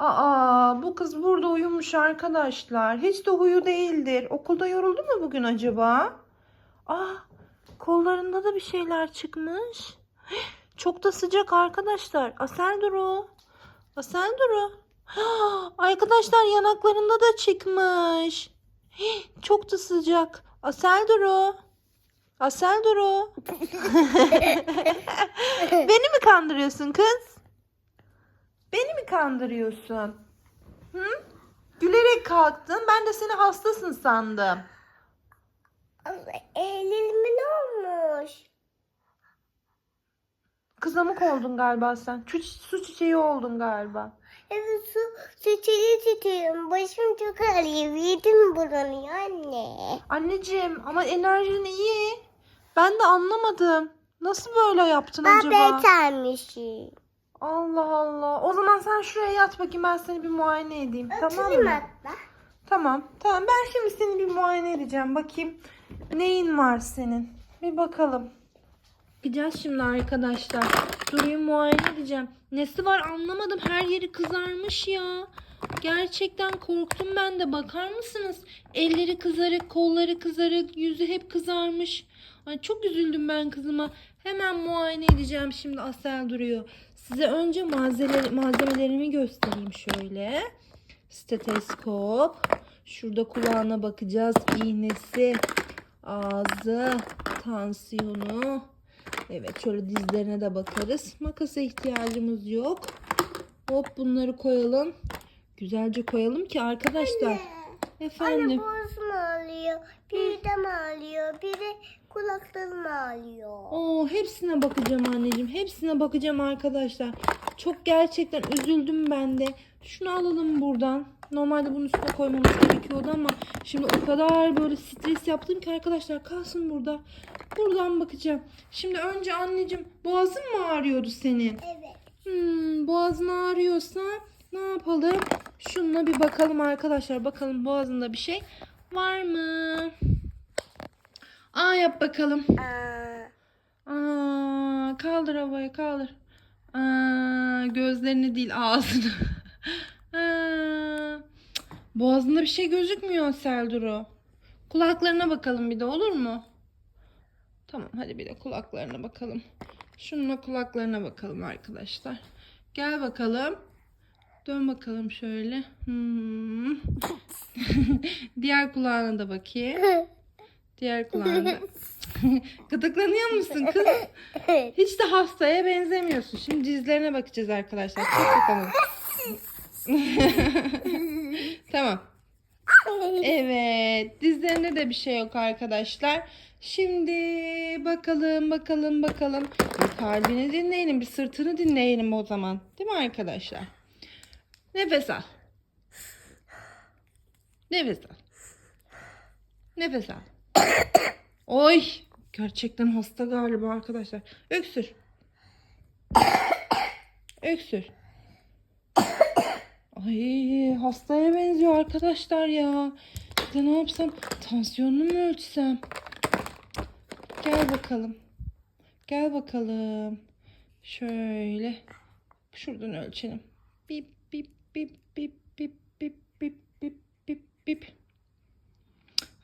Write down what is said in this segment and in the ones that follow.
Aa, bu kız burada uyumuş arkadaşlar. Hiç de huyu değildir. Okulda yoruldu mu bugün acaba? Aa, kollarında da bir şeyler çıkmış. Çok da sıcak arkadaşlar. Asel Duru. Asel Duru. Ah, Arkadaşlar yanaklarında da çıkmış. Çok da sıcak. Asel Duru. Asel Duru. Beni mi kandırıyorsun kız? Beni mi kandırıyorsun? Hı? Gülerek kalktın. Ben de seni hastasın sandım. Elime ne olmuş? Kızamık oldun galiba sen. Çü- su çiçeği oldun galiba. Evet su, çiçeği tutuyorum. Başım çok ağrıyor. Yedim buranıyor anne. Anneciğim ama enerjin iyi. Ben de anlamadım. Nasıl böyle yaptın Ben acaba? betermişim. Allah Allah. O zaman sen şuraya yat bakayım ben seni bir muayene edeyim. tamam mı? hatta. Tamam. Tamam ben şimdi seni bir muayene edeceğim. Bakayım neyin var senin. Bir bakalım. Gideceğiz şimdi arkadaşlar. Duru'yu muayene edeceğim. Nesi var anlamadım. Her yeri kızarmış ya. Gerçekten korktum ben de. Bakar mısınız? Elleri kızarık, kolları kızarık, yüzü hep kızarmış. Ay çok üzüldüm ben kızıma. Hemen muayene edeceğim şimdi Asel duruyor. Size önce malzeme, malzemelerimi göstereyim şöyle. Steteskop. Şurada kulağına bakacağız. İğnesi, ağzı, tansiyonu. Evet şöyle dizlerine de bakarız. Makasa ihtiyacımız yok. Hop bunları koyalım. Güzelce koyalım ki arkadaşlar. Anne Efendim. boğazım ağrıyor. Bir de ağrıyor. Bir de kulaklarım ağrıyor. Oo, hepsine bakacağım anneciğim. Hepsine bakacağım arkadaşlar. Çok gerçekten üzüldüm ben de. Şunu alalım buradan. Normalde bunun üstüne koymamız gerekiyordu ama şimdi o kadar böyle stres yaptım ki arkadaşlar kalsın burada. Buradan bakacağım. Şimdi önce anneciğim boğazın mı ağrıyordu senin? Evet. Hmm, boğazın ağrıyorsa ne yapalım? Şununla bir bakalım arkadaşlar. Bakalım boğazında bir şey var mı? Aa yap bakalım. Aa, Aa, kaldır havaya kaldır. Aa, gözlerini değil ağzını. Aa, boğazında bir şey gözükmüyor Selduru. Kulaklarına bakalım bir de olur mu? Tamam hadi bir de kulaklarına bakalım. Şununla kulaklarına bakalım arkadaşlar. Gel bakalım. Dön bakalım şöyle. Hmm. Diğer kulağına da bakayım. Diğer kulağına. Gıdıklanıyor musun kız? Hiç de hastaya benzemiyorsun. Şimdi dizlerine bakacağız arkadaşlar. Çok bakalım. tamam. Evet. Dizlerinde de bir şey yok arkadaşlar. Şimdi bakalım bakalım bakalım. Bir kalbini dinleyelim. Bir sırtını dinleyelim o zaman. Değil mi arkadaşlar? Nefes al. Nefes al. Nefes al. Oy. Gerçekten hasta galiba arkadaşlar. Öksür. Öksür. Ay hastaya benziyor arkadaşlar ya. De ne yapsam? Tansiyonunu mu ölçsem? Gel bakalım. Gel bakalım. Şöyle. Şuradan ölçelim. Bip bip bip bip bip bip bip bip bip.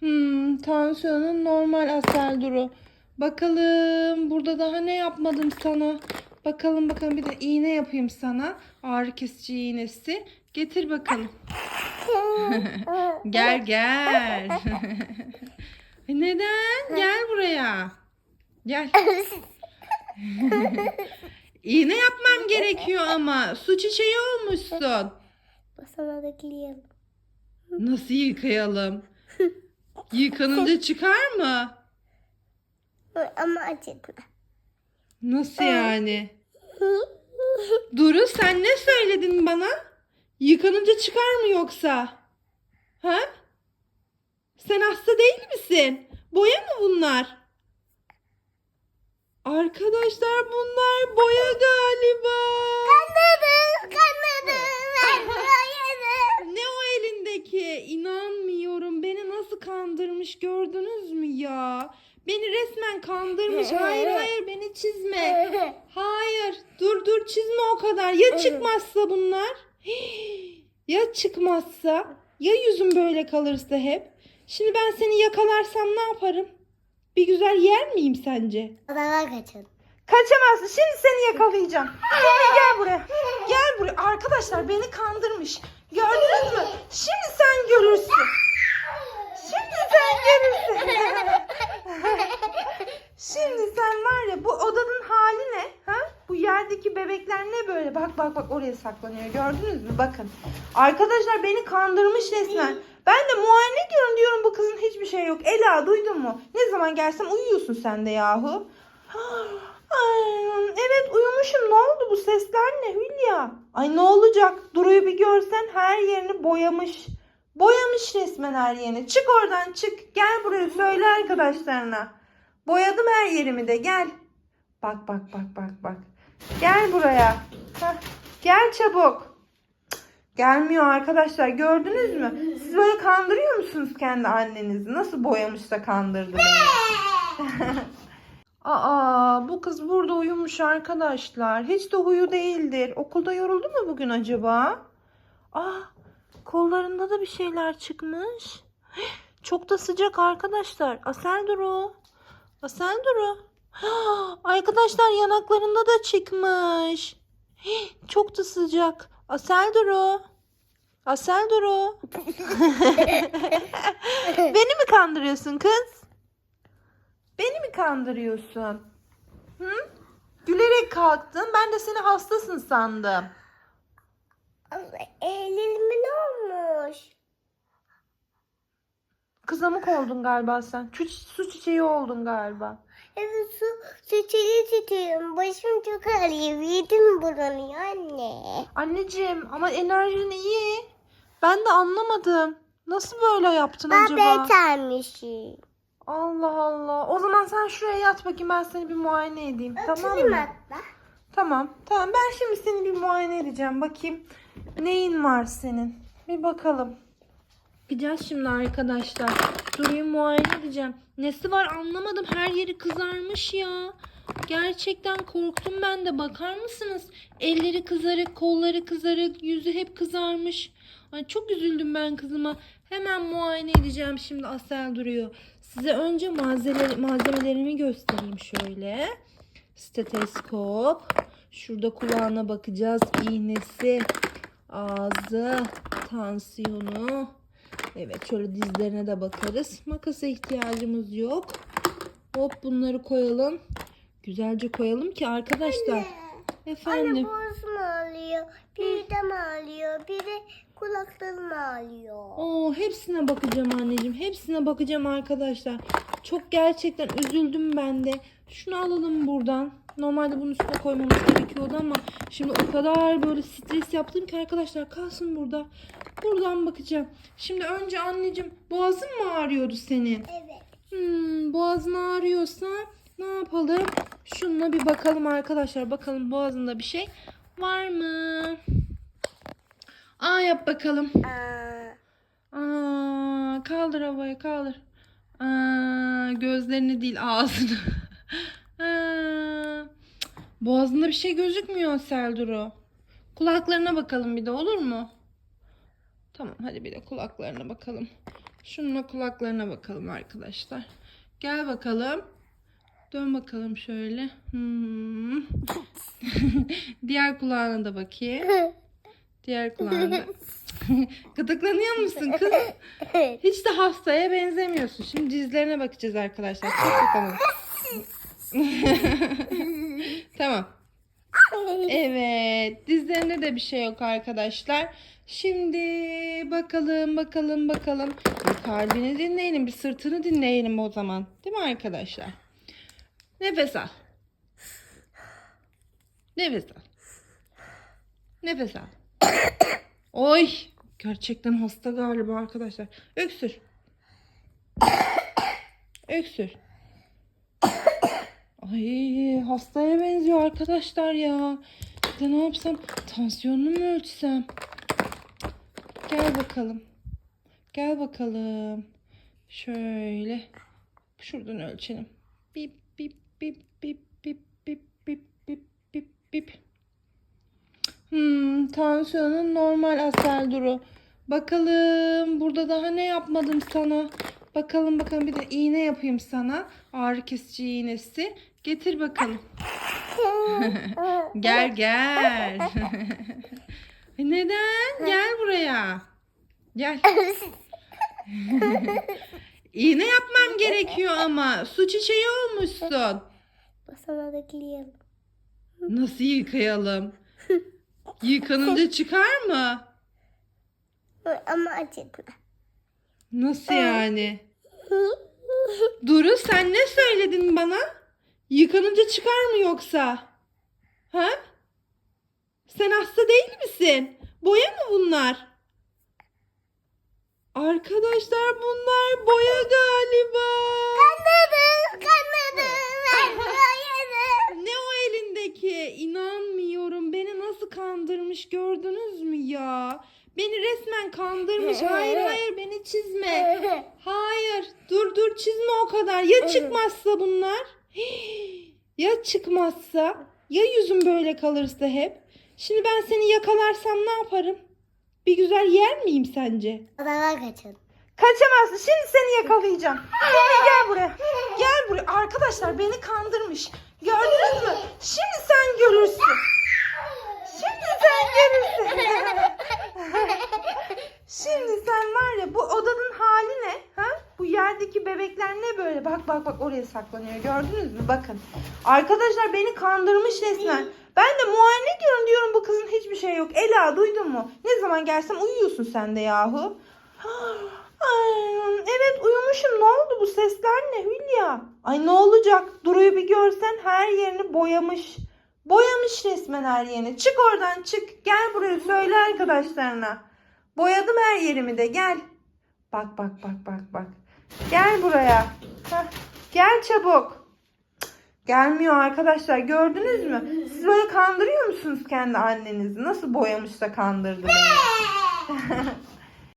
Hmm, tansiyonun normal Asel Duru. Bakalım burada daha ne yapmadım sana? Bakalım bakalım bir de iğne yapayım sana. Ağrı kesici iğnesi. Getir bakalım. Gel gel. Neden? Gel buraya. Gel. İğne yapmam gerekiyor ama. Su çiçeği olmuşsun. Sana bekleyelim. Nasıl yıkayalım? Yıkanınca çıkar mı? Ama acıtma. Nasıl yani? Duru sen ne söyledin bana? Yıkanınca çıkar mı yoksa? Ha? Sen hasta değil misin? Boya mı bunlar? Arkadaşlar bunlar boya galiba. Kanadım, kanadım. Ben Ne o elindeki? İnanmıyorum. Nasıl kandırmış gördünüz mü ya? Beni resmen kandırmış. Hayır hayır beni çizme. Hayır. Dur dur çizme o kadar. Ya çıkmazsa bunlar? Ya çıkmazsa? Ya yüzüm böyle kalırsa hep? Şimdi ben seni yakalarsam ne yaparım? Bir güzel yer miyim sence? Odama kaçın. Kaçamazsın. Şimdi seni yakalayacağım. Şimdi gel buraya. Gel buraya. Arkadaşlar beni kandırmış. Gördünüz mü? Şimdi sen görürsün. Şimdi sen görürsün. Şimdi sen var ya bu odanın hali ne? Ha? Bu yerdeki bebekler ne böyle? Bak bak bak oraya saklanıyor. Gördünüz mü? Bakın. Arkadaşlar beni kandırmış resmen. Ben de muayene ediyorum diyorum bu kızın hiçbir şey yok. Ela duydun mu? Ne zaman gelsem uyuyorsun sen de yahu. Ay, evet uyumuşum. Ne oldu bu sesler ne Hülya? Ay ne olacak? Duru'yu bir görsen her yerini boyamış. Boyamış resmen her yerini. Çık oradan çık. Gel buraya söyle arkadaşlarına. Boyadım her yerimi de gel. Bak bak bak bak bak. Gel buraya. Heh, Gel çabuk. Gelmiyor arkadaşlar gördünüz mü? Siz böyle kandırıyor musunuz kendi annenizi? Nasıl boyamış da kandırdı? Aa bu kız burada uyumuş arkadaşlar. Hiç de huyu değildir. Okulda yoruldu mu bugün acaba? Aa kollarında da bir şeyler çıkmış. Çok da sıcak arkadaşlar. Asel Duru. Asel Duru. Arkadaşlar yanaklarında da çıkmış. Çok da sıcak. Asel Duru. Asel Duru. Beni mi kandırıyorsun kız? Beni mi kandırıyorsun? Hı? Gülerek kalktın. Ben de seni hastasın sandım. Elime ne olmuş? Kızamık oldun galiba sen. Çü- su çiçeği oldun galiba. Evet su, çiçeği tutuyorum. Başım çok ağrıyor. Midem bulanıyor anne. Anneciğim ama enerjin iyi. Ben de anlamadım. Nasıl böyle yaptın Ben acaba? betermişim. Allah Allah. O zaman sen şuraya yat bakayım ben seni bir muayene edeyim. Tamam Oturayım mı? hatta. Tamam. Tamam ben şimdi seni bir muayene edeceğim. Bakayım neyin var senin. Bir bakalım. Gideceğiz şimdi arkadaşlar. Duru'yu muayene edeceğim. Nesi var anlamadım. Her yeri kızarmış ya. Gerçekten korktum ben de. Bakar mısınız? Elleri kızarık, kolları kızarık, yüzü hep kızarmış. Ay çok üzüldüm ben kızıma. Hemen muayene edeceğim şimdi Asel duruyor. Size önce malzeme, malzemelerimi göstereyim şöyle. Steteskop. Şurada kulağına bakacağız. İğnesi, ağzı, tansiyonu. Evet şöyle dizlerine de bakarız. Makasa ihtiyacımız yok. Hop bunları koyalım. Güzelce koyalım ki arkadaşlar. Anne Efendim. boğazım kulaklarım ağrıyor. Oo, hepsine bakacağım anneciğim. Hepsine bakacağım arkadaşlar. Çok gerçekten üzüldüm ben de. Şunu alalım buradan. Normalde bunun üstüne koymamız gerekiyordu ama şimdi o kadar böyle stres yaptım ki arkadaşlar kalsın burada. Buradan bakacağım. Şimdi önce anneciğim boğazın mı ağrıyordu senin? Evet. Hmm, boğazın ağrıyorsa ne yapalım? Şununla bir bakalım arkadaşlar. Bakalım boğazında bir şey var mı? Aa yap bakalım. Aa, Aa, kaldır havaya kaldır. Aa, gözlerini değil ağzını. Aa, boğazında bir şey gözükmüyor Selduru. Kulaklarına bakalım bir de olur mu? Tamam hadi bir de kulaklarına bakalım. Şununla kulaklarına bakalım arkadaşlar. Gel bakalım. Dön bakalım şöyle. Hmm. Diğer kulağına da bakayım. Diğer kulağına. Gıdıklanıyor musun kız? Hiç de hastaya benzemiyorsun. Şimdi dizlerine bakacağız arkadaşlar. Çok bakalım. tamam. Evet. Dizlerinde de bir şey yok arkadaşlar. Şimdi bakalım bakalım bakalım. Bir kalbini dinleyelim. Bir sırtını dinleyelim o zaman. Değil mi arkadaşlar? Nefes al. Nefes al. Nefes al. Oy. Gerçekten hasta galiba arkadaşlar. Öksür. Öksür. Ay hastaya benziyor arkadaşlar ya. De ne yapsam? Tansiyonunu mu ölçsem? Gel bakalım. Gel bakalım. Şöyle. Şuradan ölçelim. Bip bip bip bip bip bip bip bip bip. Hmm, tansiyonun normal Asel Duru. Bakalım burada daha ne yapmadım sana. Bakalım bakalım bir de iğne yapayım sana. Ağrı kesici iğnesi. Getir bakalım. Gel gel. Neden? Gel buraya. Gel. İğne yapmam gerekiyor ama. Su çiçeği olmuşsun. Sana da. Nasıl yıkayalım? Yıkanınca çıkar mı? Ama acıtma. Nasıl yani? Duru sen ne söyledin bana? Yıkanınca çıkar mı yoksa? Ha? Sen hasta değil misin? Boya mı bunlar? Arkadaşlar bunlar boya galiba. Kanadım, kanadım. Ben Ne o elindeki? İnanmıyorum. Beni nasıl kandırmış gördünüz mü ya? Beni resmen kandırmış. Hayır hayır beni çizme. Hayır. Dur dur çizme o kadar. Ya çıkmazsa bunlar? Ya çıkmazsa? Ya yüzüm böyle kalırsa hep? Şimdi ben seni yakalarsam ne yaparım? Bir güzel yer miyim sence? Odama kaçın. Kaçamazsın. Şimdi seni yakalayacağım. Şimdi gel buraya. Gel buraya. Arkadaşlar beni kandırmış. Gördünüz mü? Şimdi sen görürsün. Şimdi sen görürsün. Şimdi sen var ya bu odanın hali ne? Ha? Bu yerdeki bebekler ne böyle? Bak bak bak oraya saklanıyor. Gördünüz mü? Bakın. Arkadaşlar beni kandırmış resmen. Ben de muayene ediyorum diyorum bu kızın hiçbir şey yok. Ela duydun mu? Ne zaman gelsem uyuyorsun sen de yahu. Ay, evet uyumuşum. Ne oldu bu sesler ne Hülya? Ay ne olacak? Duru'yu bir görsen her yerini boyamış. Boyamış resmen her yerini. Çık oradan çık. Gel buraya söyle arkadaşlarına. Boyadım her yerimi de gel. Bak bak bak bak bak. Gel buraya. Heh, Gel çabuk. Gelmiyor arkadaşlar gördünüz mü? Siz böyle kandırıyor musunuz kendi annenizi? Nasıl boyamış da kandırdı beni?